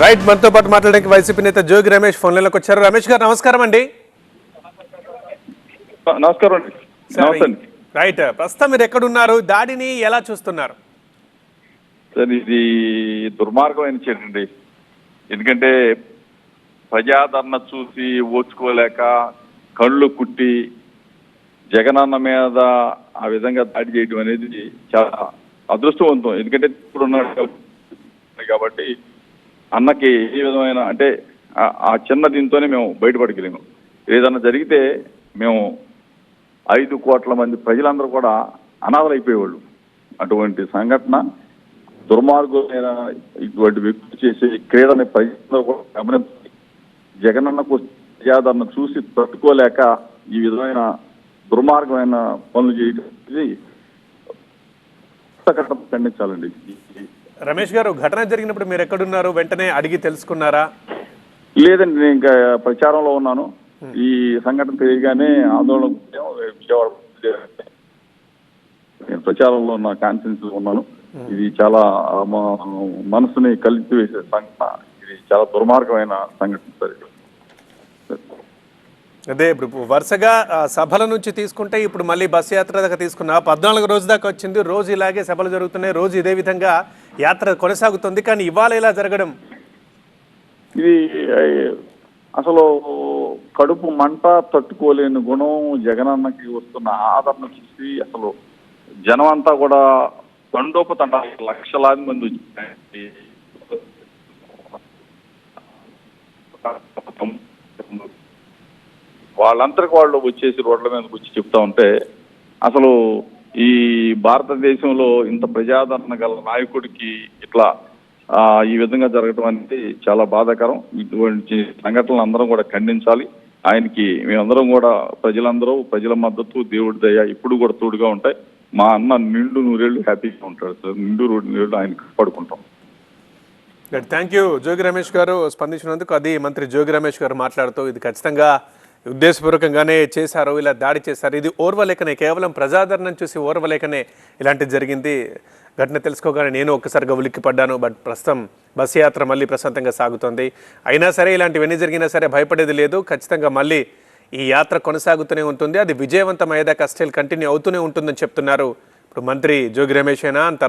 Right మనతో పాటు మాట్లాడడానికి వైసీపీ నేత జోగి రమేష్ ఫోన్లోకి వచ్చారు. రమేష్ గారు నమస్కారం అండి. నమస్కారం అండి. రైట్ ప్రస్తుతం మీరు ఎక్కడున్నారు? దాడిని ఎలా చూస్తున్నారు? సార్ ఇది దుర్మార్గమైన చర్య అండి. ఎందుకంటే ప్రజాదరణ చూసి ఓర్చుకోలేక కళ్ళు కుట్టి జగనన్న మీద ఆ విధంగా దాడి చేయడం అనేది చాలా అదృష్టవంతం. ఎందుకంటే ఇప్పుడు ఉన్నాడు కాబట్టి అన్నకి ఏ విధమైన అంటే ఆ- చిన్న దీంతోనే మేము బయటపడగలిగాము ఏదన్నా జరిగితే మేము ఐదు కోట్ల మంది ప్రజలందరూ కూడా అనాథలైపోయేవాళ్ళు. అటువంటి సంఘటన దుర్మార్గులైన ఇటువంటి వ్యక్తులు చేసే క్రీడని ప్రజలందరూ కూడా గమనించాలి జగనన్నకు ప్రజాదరణ చూసి తట్టుకోలేక ఈ విధమైన దుర్మార్గమైన పనులు చేయడం ఖండించాలండి. రమేష్ గారు ఘటన జరిగినప్పుడు మీరు ఎక్కడున్నారు? వెంటనే అడిగి తెలుసుకున్నారా? లేదండి నేను ఇంకా ప్రచారంలో ఉన్నాను. ఈ సంఘటన తెలియగానే ఆందోళన. విజయవాడ నేను ప్రచారంలో ఉన్న కాన్ఫిడెన్స్ ఉన్నాను. ఇది చాలా మనసుని కలిపి వేసే సంఘటన. ఇది చాలా దుర్మార్గమైన సంఘటన. సార్ ఇది. అదే ఇప్పుడు వరుసగా సభల నుంచి తీసుకుంటే ఇప్పుడు మళ్ళీ బస్సు యాత్ర దాకా తీసుకున్నా పద్నాలుగు రోజు దాకా వచ్చింది. రోజు ఇలాగే సభలు జరుగుతున్నాయి. రోజు ఇదే విధంగా యాత్ర కొనసాగుతుంది. కానీ ఇవాళ ఇలా జరగడం? ఇది అసలు కడుపు మంట తట్టుకోలేని గుణం జగనన్నకి వస్తున్న ఆదరణ చూసి అసలు జనం అంతా కూడా తండోపతండ లక్షలాది మంది వాళ్ళంతరికి వాళ్ళు వచ్చేసి రోడ్ల మీదకి వచ్చి చెప్తా ఉంటే అసలు ఈ భారతదేశంలో ఇంత ప్రజాదరణ గల నాయకుడికి ఇట్లా ఈ విధంగా జరగడం అనేది చాలా బాధాకరం. ఇటువంటి సంఘటనలు అందరం కూడా ఖండించాలి. ఆయనకి మేమందరం కూడా ప్రజలందరూ ప్రజల మద్దతు దేవుడి దయ ఇప్పుడు కూడా తోడుగా ఉంటాయి. మా అన్న నిండు నూరేళ్ళు హ్యాపీగా ఉంటాడు సార్. నిండు నూరేళ్ళు ఆయన పడుకుంటాం థ్యాంక్ యూ జోగి రమేష్ గారు స్పందించినందుకు అది మంత్రి జోగి రమేష్ గారు మాట్లాడుతూ ఇది ఖచ్చితంగా ఉద్దేశపూర్వకంగానే చేశారు ఇలా దాడి చేశారు ఇది ఓర్వలేకనే కేవలం ప్రజాదరణను చూసి ఓర్వలేకనే ఇలాంటిది జరిగింది. ఘటన తెలుసుకోగానే నేను ఒక్కసారిగా ఉలిక్కి పడ్డాను బట్ ప్రస్తుతం బస్ యాత్ర మళ్ళీ ప్రశాంతంగా సాగుతోంది. అయినా సరే ఇలాంటివన్నీ జరిగినా సరే భయపడేది లేదు. ఖచ్చితంగా మళ్ళీ ఈ యాత్ర కొనసాగుతూనే ఉంటుంది. అది విజయవంతం అయ్యేదాకా స్టిల్ కంటిన్యూ అవుతూనే ఉంటుందని చెప్తున్నారు. ఇప్పుడు మంత్రి జోగి రమేష్ అయినా అంత